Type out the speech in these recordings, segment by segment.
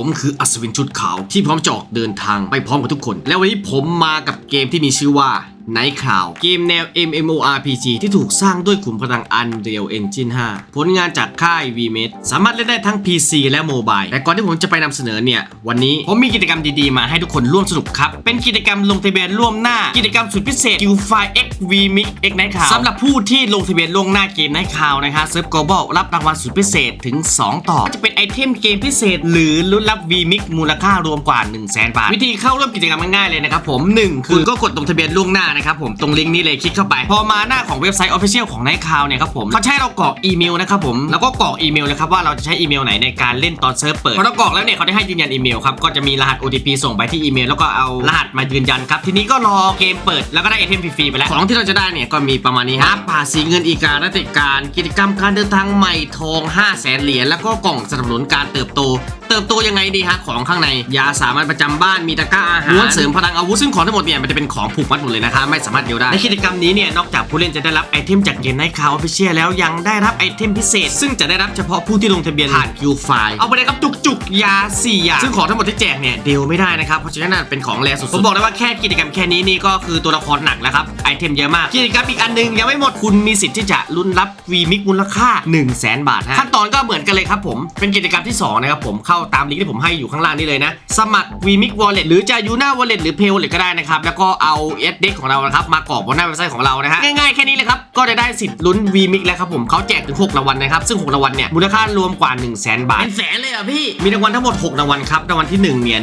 ผมคืออัศวินชุดขาวที่พร้อมจะออกเดินทางไปพร้อมกับทุกคน และวันนี้ผมมากับเกมที่มีชื่อว่า Night Cloud เกมแนว MMORPG ที่ถูกสร้างด้วยขุมพลัง Unreal Engine 5 ผลงานจากค่าย VMate สามารถเล่นได้ทั้ง PC และโมบายแต่ก่อนที่ผมจะไปนำเสนอเนี่ย วันนี้ผมมีกิจกรรมดีๆ มาให้ทุกคนร่วมสนุกครับ เป็นกิจกรรมลงทะเบียนล่วงหน้า กิจกรรมสุดพิเศษ q f i X VMix X Night Cloud สำหรับผู้ที่ลงทะเบียนล่วงหน้าเกม Night Cloud นะฮะเซิร์ฟ Global รับรางวัลสุดพิเศษถึง 2 ต่อจะเป็นไอเทมเกมพิเศษ หรือลุ้นรับ VMix มูลค่ารวมกว่า 1 0 0 0 0แบาท วิธีเข้าร่วมกิจกรรมง่ายๆเลยนะครับผม 1 คือก็กดลงทะเบียนล่วงหน้านะครับผมตรงลิงก์นี้เลยคลิกเข้าไป พอมาหน้าของเว็บไซต์ Official ของ Night Cloud เนี่ยครับผมเขาให้เรากรอกอีเมลนะครับผมแล้วก็กรอกอีเมลเลยครับว่าเราจะใช้อีเมลไหนในการเล่นตอนเซิร์ฟเปิดพอเรากรอกแล้วเนี่ยเขาได้ให้ยืนยันอีเมลครับก็จะมีรหัส OTP ส่งไปที่อีเมลแล้วก็เอารหัสมายืนยันครับทีนี้ก็รอเกมเปิดแล้วก็ได้ไอเทมฟรีๆไปแล้วของที่เราจะได้เนี่ยก็มีประมาณนี้ครับภาษีเงินอีการรัติการกิจกรรมการเดินทางใหม่ทอง 5 0 0แสนเหรียญแล้วก็กล่องสนับสนุนการเติบโต เติบโตยังไงดีฮะของข้างในยาสามัญประจำบ้านมีตะกร้าอาหารม้วนเสริมพลังอาวุธซึ่งของทั้งหมดเนี่ยมันจะเป็นของผูกมัดหมดเลยนะคะไม่สามารถเดียวได้ในกิจกรรมนี้เนี่ยนอกจากผู้เล่นจะได้รับไอเทมจากเกมไนท์คาวออฟฟิเชียลแล้วยังได้รับไอเทมพิเศษ ซึ่งจะได้รับเฉพาะผู้ที่ลงทะเบียนผ่านคิวไฟเอาไปเลยครับจุกจุกๆยา4อย่างซึ่งของทั้งหมดที่แจกเนี่ยเดียวไม่ได้นะครับเพราะฉะนั้นเป็นของแรสุดๆผมบอกเลยว่าแค่กิจกรรมแค่นี้นี่ก็คือตัวละครหนักแล้วครับไอเทมเยอะมากกิจกรรมอีกอันหนึงยังไม่หมดคุณมีสิทธิ์ที่จะลุ้นรับวีมิกมูลค่า 1 0 0 0 0แบาทฮะขั้นตอนก็เหมือนกันเลยครับผมเป็นกิจกรรมที่สองนะครับผมเข้าตามลิงก์ที่ผมให้อยู่ข้างล่างนี่เลยนะ สมัคร VMix Wallet หรือจะยูน่า Wallet หรือ Pay Wallet ก็ได้นะครับ แล้วก็เอา s d ของเรานะครับ มากรอกบนหน้าเว็บไซต์ของเรานะฮะ ง่ายๆ แค่นี้เลยครับ ก็จะได้สิทธิ์ลุ้น VMix แล้วครับผมเขาแจกถึง 6 รางวัลนะครับ ซึ่ง 6 รางวัลเนี่ย มูลค่ารวมกว่า 1 0 0 0 0แบาทเป็นแสนเลยเหรอะพี่ มีรางวัลทั้งหมด 6 รางวัลครับ รางวัลที่ 1 เนี่ย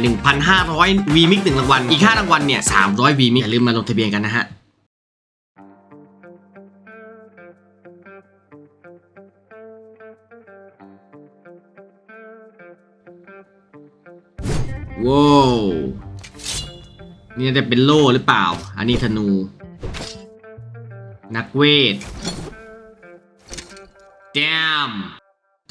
1,500 VMix 1รางวัล อีก 5 รางวัลเนี่ย300 VMix อย่าลืมมาลงทะเบียนกันนะฮะ ว้าวนี่จะเป็นโล่หรือเปล่า อันนี้ธนู นักเวท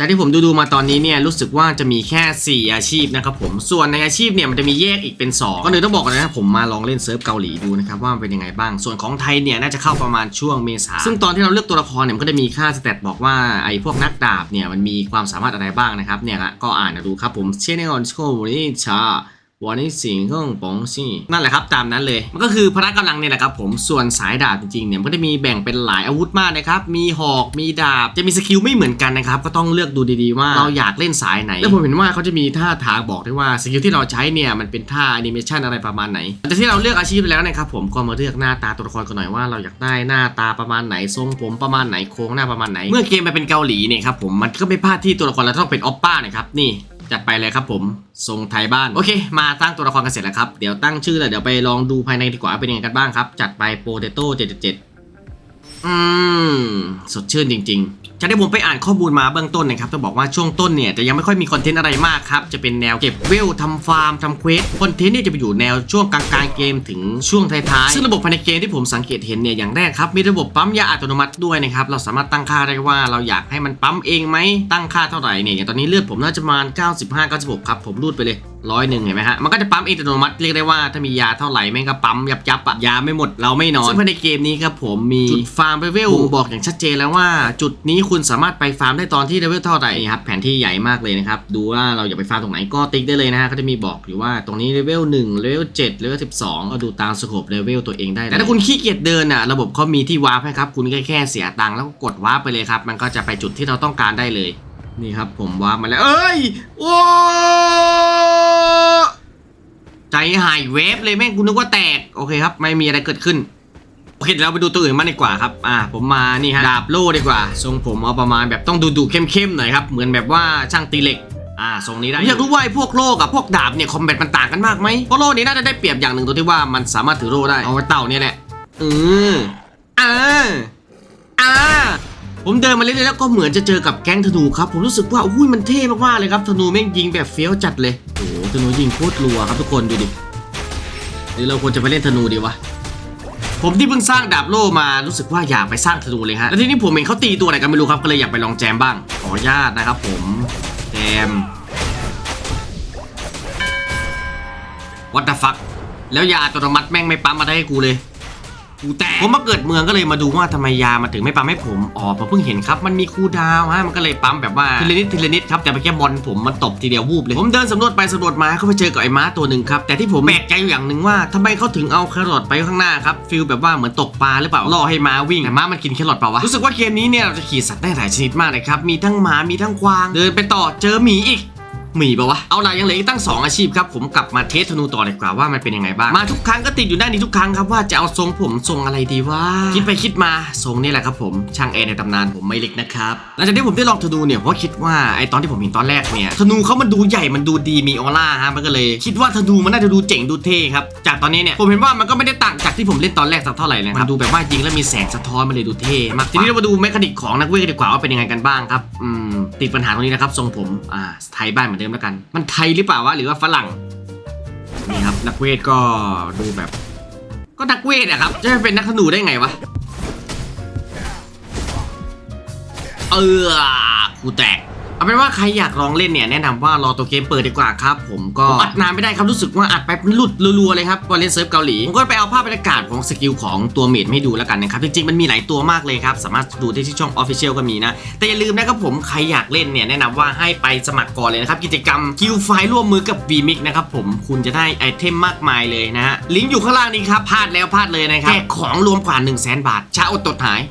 แต่ที่ผมดูดูมาตอนนี้เนี่ยรู้สึกว่าจะมีแค่ 4 อาชีพนะครับผมส่วนในอาชีพเนี่ยมันจะมีแยกอีกเป็น2ก็เลยต้องบอกก่อนนะครับผมมาลองเล่นเซิร์ฟเกาหลีดูนะครับว่ามันเป็นยังไงบ้าง ส่วนของไทยเนี่ยน่าจะเข้าประมาณช่วงเมษาซึ่งตอนที่เราเลือกตัวละครเนี่ยมันก็จะมีค่าสเตตบอกว่าไอ้พวกนักดาบเนี่ยมันมีความสามารถอะไรบ้างนะครับเนี่ยก็อ่านดูครับผมเช่นในออนโชว์นี่ชา วันนี้สิงเครื่องปองซี่นั่นแหละครับตามนั้นเลย มันก็คือพละกำลังเนี่ยแหละครับผมส่วนสายดาบจริงๆเนี่ยมันก็จะมีแบ่งเป็นหลายอาวุธมากนะครับ มีหอกมีดาบจะมีสกิลไม่เหมือนกันนะครับ ก็ต้องเลือกดูดีๆว่าเราอยากเล่นสายไหน แล้วผมเห็นว่าเขาจะมีท่าทางบอกด้วยว่าสกิลที่เราใช้เนี่ยมันเป็นท่าแอนิเมชันอะไรประมาณไหน แต่ที่เราเลือกอาชีพไปแล้วนะครับผมก็มาเลือกหน้าตาตัวละครกันหน่อยว่าเราอยากได้หน้าตาประมาณไหนทรงผมประมาณไหนโค้งหน้าประมาณไหน เมื่อเกมไปเป็นเกาหลีเนี่ยครับผมมันก็ไม่พลาดที่ตัวละครเราต้องเป็นออปป้านะครับนี่ จัดไปเลยครับผมทรงไทยบ้าน โอเค มาตั้งตัวละครกันเสร็จแล้วครับ เดี๋ยวตั้งชื่อแล้วเดี๋ยวไปลองดูภายในดีกว่าเป็นยังไงกันบ้างครับ จัดไปโปเตโต้777อืม สดชื่นจริง จากที่ผมไปอ่านข้อมูลมาเบื้องต้นนะครับต้องบอกว่าช่วงต้นเนี่ยจะยังไม่ค่อยมีคอนเทนต์อะไรมากครับ จะเป็นแนวเก็บเวลทำฟาร์มทำเควสคอนเทนต์เนี่ยจะไปอยู่แนวช่วงกลางๆเกมถึงช่วงท้ายๆซึ่งระบบภายในเกมที่ผมสังเกตเห็นเนี่ยอย่างแรกครับมีระบบปั๊มยาอัตโนมัติด้วยนะครับเราสามารถตั้งค่าได้ว่าเราอยากให้มันปั๊มเองไหมตั้งค่าเท่าไหร่เนี่ยอย่างตอนนี้เลือดผมน่าจะประมาณ95 96ครับผมรูดไปเลยร้อยหนึ่งเห็นไหมฮะ มันก็จะปั๊มเองอัตโนมัติเรียกได้ว่าถ้ามียาเท่าไหร่แม่งก็ปั๊มยับยับๆอะยาไม่หมดเราไม่นอนซึ่งภายในเกมนี้ครับผมมีจุดฟาร์มเลเวลบ่งบอกอย่างชัดเจนแล้วว่า จุดนี้คุณสามารถไปฟาร์มได้ตอนที่เลเวลเท่าไหร่นี่ครับแผนที่ใหญ่มากเลยนะครับดูว่าเราอยากไปฟาร์มตรงไหนก็ติ๊กได้เลยนะฮะเขาจะมีบอกอยู่ว่าตรงนี้เลเวล1เลเวล7เลเวล12เอาดูตามสโคปเลเวลตัวเองได้เลยแต่ถ้าคุณขี้เกียจเดินอะระบบเขามีที่วาร์ปให้ครับคุณแค่แค่เสียตังค์แล้วก็กดวาร์ปไปเลยครับมันก็จะไปจุดที่เราต้องการได้เลยนี่ครับผมวาร์ปมาแล้วเอ้ยโอ้ ใจหายเวฟเลยแม่งกูนึกว่าแตกโอเคครับ ไม่มีอะไรเกิดขึ้นโอเคเดี๋ยวเราไปดูตัวอื่นมากดีกว่าครับ อ่า ผมมานี่ฮะดาบโล่ดีกว่า ทรงผมเอาประมาณแบบต้องดูดูเข้มๆหน่อยครับ เหมือนแบบว่าช่างตีเหล็ก อ่า ทรงนี้ได้ อยากรู้ว่าไอ้พวกโล่กับพวกดาบเนี่ยคอมแบทมันต่างกันมากไหมเพราะโล่นี้น่าจะได้เปรียบอย่างหนึ่งตรงที่ว่ามันสามารถถือโล่ได้ เอาไว้เต่าเนี่ยแหละ อืออ่าอ่า ผมเดินมาเรื่อยๆแล้วก็เหมือนจะเจอกับแก๊งธนูครับ ผมรู้สึกว่าอุ้ยมันเท่มากๆเลยครับธนูแม่งยิงแบบเฟี้ยวจัดเลยโอ้โหธนูยิงโคตรรัวครับทุกคนดูดิหรือเราควรจะไปเล่นธนูดีวะผมที่เพิ่งสร้างดาบโล่มารู้สึกว่าอยากไปสร้างธนูเลยฮะแล้วทีนี้ผมเห็นเขาตีตัวไหนกันไม่รู้ครับก็เลยอยากไปลองแจมบ้างขออนุญาตนะครับ ผมแจม What the fuck แล้วยาอัตโนมัติแม่งไม่ปั๊มมาได้ให้กูเลย กูแตกผมมาเกิดเมืองก็เลยมาดูว่าทำไมยามันถึงไม่ปั๊มให้ผมอ๋อผมเพิ่งเห็นครับมันมีคูลดาวน์ฮะมันก็เลยปั๊มแบบว่าทีละนิดทีละนิดครับแต่ไปแค่บอลผมมันตบทีเดียววูบเลยผมเดินสำรวจไปสำรวจมาก็ไปเจอกับไอ้ม้าตัวหนึ่งครับแต่ที่ผมแปลกใจอยู่อย่างหนึ่งว่าทำไมเขาถึงเอาแครอทไปข้างหน้าครับฟิลแบบว่าเหมือนตกปลาหรือเปล่าล่อให้ม้าวิ่งแต่ม้ามันกินแครอทเปล่าวะรู้สึกว่าเกมนี้เนี่ยเราจะขี่สัตว์ได้หลายชนิดมากเลยครับมีทั้งหมามีทั้งกวางเดินไปต่อเจอหมีอีกห มีปะวะ เอาล่ะยังเหลืออีกตั้ง 2 อาชีพครับ ผมกลับมาเทสธนูต่อดีกว่าว่ามันเป็นยังไงบ้าง มาทุกครั้งก็ติดอยู่ด้านนี้ทุกครั้งครับว่าจะเอาทรงผมทรงอะไรดีว่าคิดไปคิดมาทรงนี้แหละครับผม ช่างแอร์ในตำนานผมไม่เล็กนะครับหลังจากที่ผมได้ลองธนูเนี่ยเพราะคิดว่าไอตอนที่ผมเห็นตอนแรกเนี่ยธนูเขามันดูใหญ่มันดูดีมีออร่าฮะมันก็เลยคิดว่าธนูมันน่าจะดูเจ๋งดูเท่ครับจากตอนนี้เนี่ยผมเห็นว่ามันก็ไม่ได้ต่างจากที่ผมเล่นตอนแรกสักเท่าไหร่เลยนะครับมันดูแบบว่ายิงแล้วมีแสงสะท้อนมันเลยดูเท่มากทีนี้เรามาดูแมคานิกของนักเวทกันดีกว่าว่าเป็นยังไงกันบ้างครับอืมติดปัญหาตรงนี้นะครับทรงผมอ่าไทยบ้านเหมือนเดิมแล้วกัน มันไทยหรือเปล่าวะหรือว่าฝรั่งนี่ครับนักเวทก็ดูแบบ ก็นักเวทอะครับ จะเป็นนักธนูได้ไงวะเออคูแตก เอาเป็นว่าใครอยากลองเล่นเนี่ยแนะนำว่ารอตัวเกมเปิดดีกว่าครับผมก็ผมอัดนานไม่ได้ครับรู้สึกว่าอัดไปมันหลุดรัวๆเลยครับว่าเล่นเซิร์ฟเกาหลีผมก็ไปเอาภาพบรรยากาศของสกิลของตัวเมดมาให้ดูแล้วกันนะครับจริงๆมันมีหลายตัวมากเลยครับสามารถดูได้ที่ช่อง Official ก็มีนะ แต่อย่าลืมนะครับผมใครอยากเล่นเนี่ยแนะนำว่าให้ไปสมัครก่อนเลยนะครับกิจกรรมคิวไฟร่วมมือกับ VMix นะครับผมคุณจะได้ไอเทมมากมายเลยนะฮะลิงก์อยู่ข้างล่างนี้ครับพลาดแล้วพลาดเลยนะครับแจกของรวมกว่า 1 0 0 0 0แบาทช้าอดตดหาย